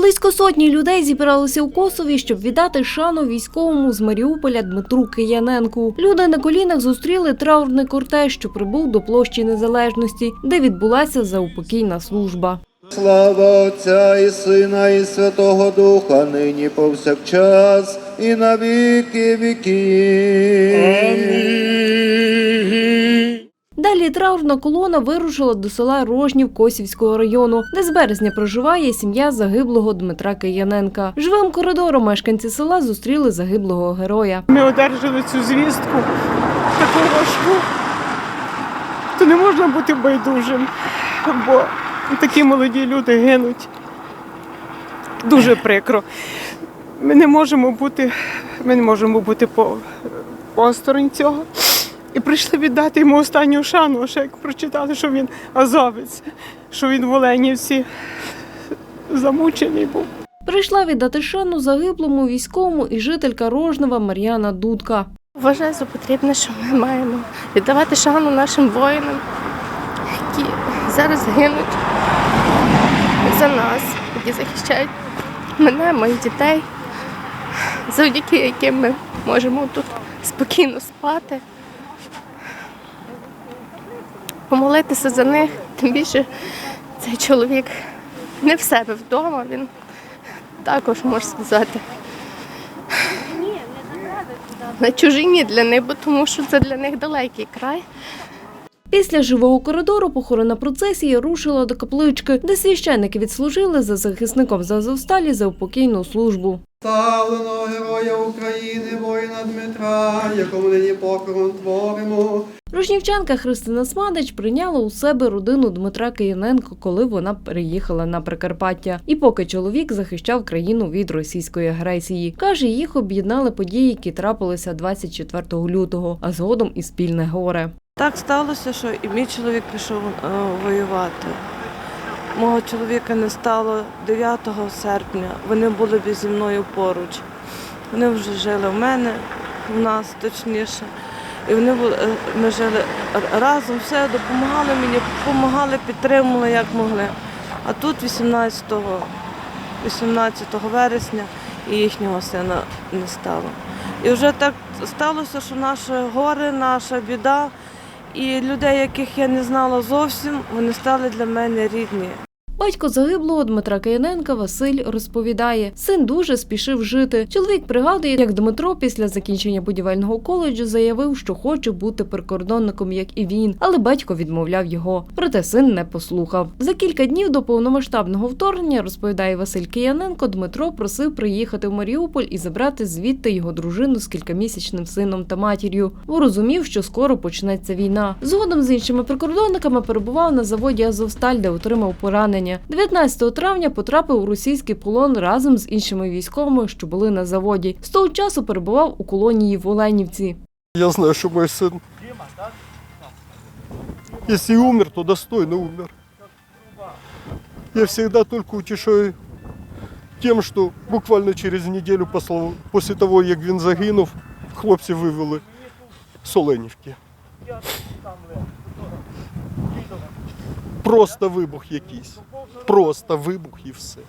Близько сотні людей зібралися у Косові, щоб віддати шану військовому з Маріуполя Дмитру Кияненку. Люди на колінах зустріли траурний кортеж, що прибув до площі Незалежності, де відбулася заупокійна служба. Слава Отця і Сина, і Святого Духа, нині повсякчас, і на віки віків. Далі траурна колона вирушила до села Рожнів Косівського району, де з березня проживає сім'я загиблого Дмитра Кияненка. Живим коридором мешканці села зустріли загиблого героя. Ми одержали цю звістку таку важку, то не можна бути байдужим, бо такі молоді люди гинуть. Дуже прикро. Ми не можемо бути, ми не можемо бути по, посторонь цього. І прийшли віддати йому останню шану, ще як прочитали, що він азовець, що він в Оленівці замучений був. Прийшла віддати шану загиблому військовому і жителька Рожнева Мар'яна Дудка. Вважаю за потрібне, що ми маємо віддавати шану нашим воїнам, які зараз гинуть за нас, які захищають мене, моїх дітей, завдяки яким ми можемо тут спокійно спати, помолитися за них. Тим більше цей чоловік не в себе вдома, він також може сказати на чужині для них, бо тому що це для них далекий край. Після живого коридору похоронна процесія рушила до каплички, де священники відслужили за захисником з Азовсталі за упокійну службу. Ставлено Героя України, воїна Дмитра, якому нині покорон творимо. Рожнівчанка Христина Смадич прийняла у себе родину Дмитра Кияненко, коли вона переїхала на Прикарпаття. І поки чоловік захищав країну від російської агресії, каже, їх об'єднали події, які трапилися 24 лютого, а згодом і спільне горе. Так сталося, що і мій чоловік пішов е, воювати. Мого чоловіка не стало 9 серпня. Вони були зі мною поруч. Вони вже жили в мене, в нас точніше. І вони були, е, ми жили разом, все допомагали мені, допомагали, підтримували як могли. А тут 18, 18 вересня і їхнього сина не стало. І вже так сталося, що наше горе, наша біда. І людей, яких я не знала зовсім, вони стали для мене рідні. Батько загиблого Дмитра Кияненка Василь розповідає, син дуже спішив жити. Чоловік пригадує, як Дмитро після закінчення будівельного коледжу заявив, що хоче бути прикордонником, як і він, але батько відмовляв його. Проте син не послухав. За кілька днів до повномасштабного вторгнення, розповідає Василь Кияненко, Дмитро просив приїхати в Маріуполь і забрати звідти його дружину з кількамісячним сином та матір'ю, бо розумів, що скоро почнеться війна. Згодом з іншими прикордонниками перебував на заводі Азовсталь, де отримав поранення. 19 травня потрапив у російський полон разом з іншими військовими, що були на заводі. З того часу перебував у колонії в Оленівці. Я знаю, мой сын, если и умер, то достойно умер. Я всегда только утешаю тем, что буквально через неделю після- того, як він загинув, хлопці вивели з Оленівки. Просто вибух якийсь. Просто вибух і все.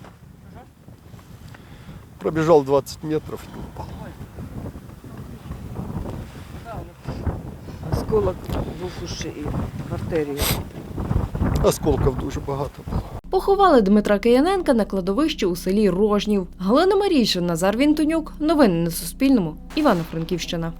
Пробіжав 20 метрів і упав. Осколок був уші і в артерії. Осколків дуже багато було. Поховали Дмитра Кияненка на кладовищі у селі Рожнів. Галина Марійшин, Назар Вінтонюк. Новини на Суспільному. Івано-Франківщина.